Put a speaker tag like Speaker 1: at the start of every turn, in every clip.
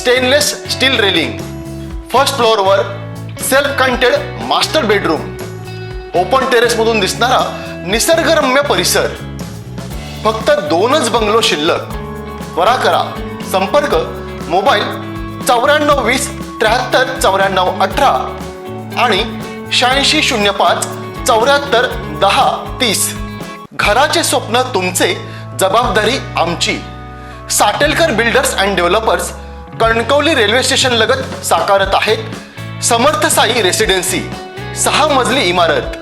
Speaker 1: Stainless steel railing first फ्लोअरवर self contained master bedroom open टेरेसमधून दिसणारा निसर्गरम्य परिसर. फक्त दोनच बंगलो शिल्लक. त्वरा करा. संपर्क मोबाईल चौऱ्याण्णव वीस त्र्याहत्तर चौऱ्याण्णव अठरा आणि शहाऐंशी शून्य पाच चौऱ्याहत्तर दहा तीस. घराचे स्वप्न तुमचे जबाबदारी आमची. Satelkar builders and developers Kankavli railway station लगत साकारत आहेत समर्थ साई रेसिडेन्सी सहा मजली इमारत.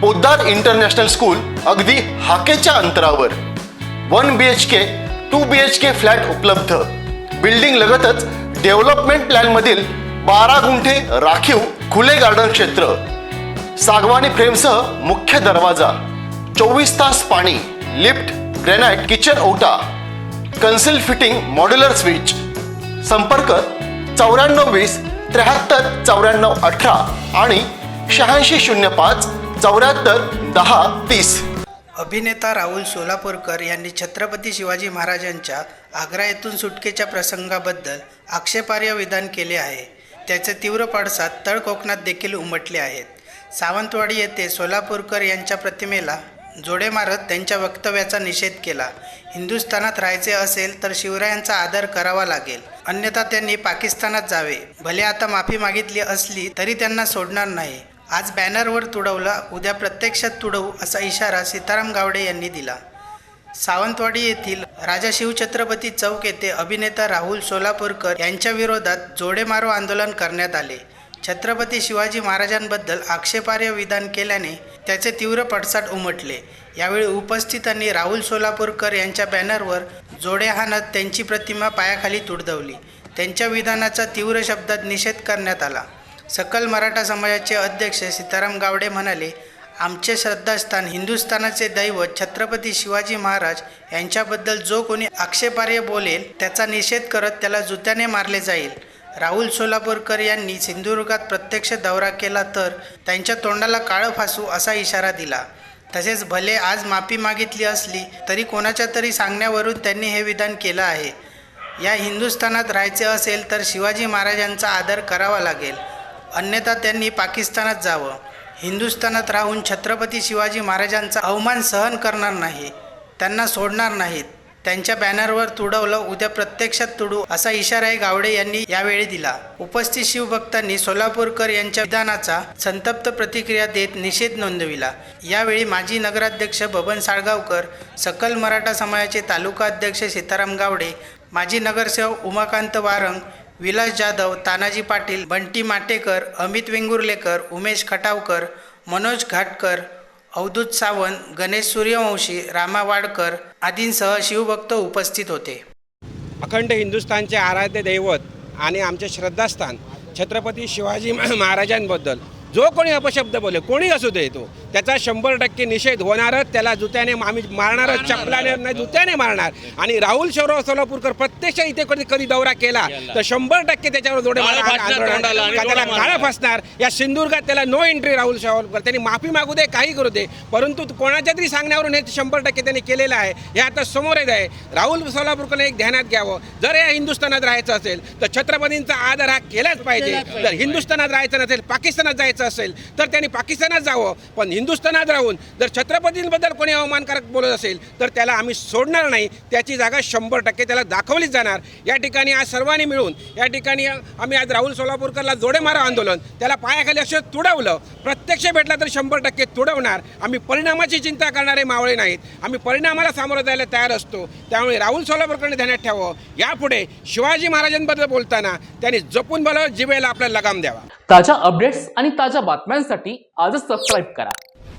Speaker 1: पोद्दार इंटरनॅशनल स्कूल अगदी हाकेच्या अंतरावर. One B H K two B H K flat उपलब्ध. बिल्डिंग लगतच डेव्हलपमेंट प्लॅन मधील बारा गुंठे राखीव खुले गार्डन क्षेत्र. सागवानी फ्रेमसह मुख्य दरवाजा चोवीस तास पाणी लिफ्ट ग्रेनाइट किचन ओटा कन्सिल फिटिंग मॉड्युलर स्विच संपर्क चौऱ्याण्णव वीस त्र्याहत्तर चौऱ्याण्णव अठरा आणि शहाऐंशी शून्य पाच चौऱ्याहत्तर दहा तीस.
Speaker 2: अभिनेता राहुल सोलापूरकर यांनी छत्रपती शिवाजी महाराजांच्या आग्रा येथून सुटकेच्या प्रसंगाबद्दल आक्षेपार्ह विधान केले आहे. त्याचे तीव्र पडसाद तळ कोकणात देखील उमटले आहेत. सावंतवाडी येथे सोलापूरकर यांच्या प्रतिमेला जोडे मारत त्यांच्या वक्तव्याचा निषेध केला. हिंदुस्थानात राहायचे असेल तर शिवरायांचा आदर करावा लागेल. अन्यथा त्यांनी पाकिस्तानात जावे. भले आता माफी मागितली असली तरी त्यांना सोडणार नाही. आज बॅनरवर तुडवला उद्या प्रत्यक्षात तुडवू असा इशारा सीताराम गावडे यांनी दिला. सावंतवाडी येथील राजा शिवछत्रपती चौक येथे अभिनेता राहुल सोलापूरकर यांच्या विरोधात जोडेमारो आंदोलन करण्यात आले. छत्रपती शिवाजी महाराजांबद्दल आक्षेपार्ह विधान केल्याने त्याचे तीव्र पडसाद उमटले. यावेळी उपस्थितांनी राहुल सोलापूरकर यांच्या बॅनरवर जोडे हाणत त्यांची प्रतिमा पायाखाली तुडदवली. त्यांच्या विधानाचा तीव्र शब्दात निषेध करण्यात आला. सकल मराठा समाजाचे अध्यक्ष सीताराम गावडे म्हणाले आमचे श्रद्धास्थान हिंदुस्थानाचे दैवत छत्रपती शिवाजी महाराज यांच्याबद्दल जो कोणी आक्षेपार्ह बोलेल त्याचा निषेध करत त्याला जुत्याने मारले जाईल. राहुल सोलापूरकर यांनी सिंधुदुर्गात प्रत्यक्ष दौरा केला तर त्यांच्या तोंडाला काळं फासू असा इशारा दिला. तसेच भले आज माफी मागितली असली तरी कोणाच्या तरी सांगण्यावरून त्यांनी हे विधान केलं आहे. या हिंदुस्थानात राहायचे असेल तर शिवाजी महाराजांचा आदर करावा लागेल. अन्यथा त्यांनी पाकिस्तानात जावं. हिंदुस्थानात राहून छत्रपती शिवाजी महाराजांचा अवमान सहन करणार नाही. त्यांना सोडणार नाहीत. त्यांच्या बॅनरवर तुडवलं उद्या प्रत्यक्षात तुडू असा इशाराही गावडे यांनी यावेळी दिला. उपस्थित शिवभक्तांनी सोलापूरकर यांच्या विधानाचा संतप्त प्रतिक्रिया देत निषेध नोंदविला. यावेळी माजी नगराध्यक्ष बबन साळगावकर सकल मराठा समाजाचे तालुका अध्यक्ष सीताराम गावडे माजी नगरसेवक उमाकांत वारंग विलास जाधव तानाजी पाटील बंटी माटेकर अमित वेंगुर्लेकर उमेश खटावकर मनोज घाटकर अवधूत सावंत गणेश सूर्यवंशी रामा वाडकर आदींसह शिवभक्त उपस्थित होते.
Speaker 3: अखंड हिंदुस्थानचे आराध्य दैवत आणि आमचे श्रद्धास्थान छत्रपती शिवाजी महाराजांबद्दल. जो कोणी अपशब्द बोले कोणी असू दे तो. त्याचा शंभर टक्के निषेध होणारच त्याला जुत्याने आम्ही मारणारच चपलाने नाही जुत्याने मारणार. आणि राहुल शौरव सोलापूरकर प्रत्यक्ष इथे कधी कधी दौरा केला तर शंभर टक्के त्याच्यावर जोडे त्याला काळं. फसणार? या सिंधुदुर्गात त्याला नो एंट्री राहुल सावरकर त्यांनी माफी मागू दे काही करू दे परंतु कोणाच्या तरी सांगण्यावरून हे शंभर टक्के त्यांनी केलेलं आहे हे आता समोर येत आहे. राहुल सोलापूरकडे एक ध्यानात घ्यावं. जर या हिंदुस्थानात राहायचं असेल तर छत्रपतींचा आदर हा केलाच पाहिजे. जर हिंदुस्थानात राहायचं नसेल पाकिस्तानात जायचं असेल तर त्यांनी पाकिस्तानात जावं. पण हिंदुस्थानात राहून जर छत्रपतींबद्दल कोणी अवमानकारक बोलत असेल तर त्याला आम्ही सोडणार नाही. त्याची जागा शंभर टक्के त्याला दाखवलीच जाणार. या ठिकाणी आज सर्वांनी मिळून या ठिकाणी आम्ही आज राहुल सोलापूरकरला जोडे मारा आंदोलन त्याला पायाखाली असं तुडवलं. प्रत्यक्ष भेटला तर शंभर टक्के तुडवणार. आम्ही परिणामाची चिंता करणारे मावळे नाहीत. आम्ही परिणामाला सामोरं जायला तयार असतो. त्यामुळे राहुल सोलापूरकरने ध्यानात ठेवावं. यापुढे शिवाजी महाराजांबद्दल बोलताना त्यांनी जपून बोलावं. जिभेला आपला लगाम द्यावा.
Speaker 4: ताज्या अपडेट्स आणि ताज्या बातम्यांसाठी आजच सबस्क्राईब करा.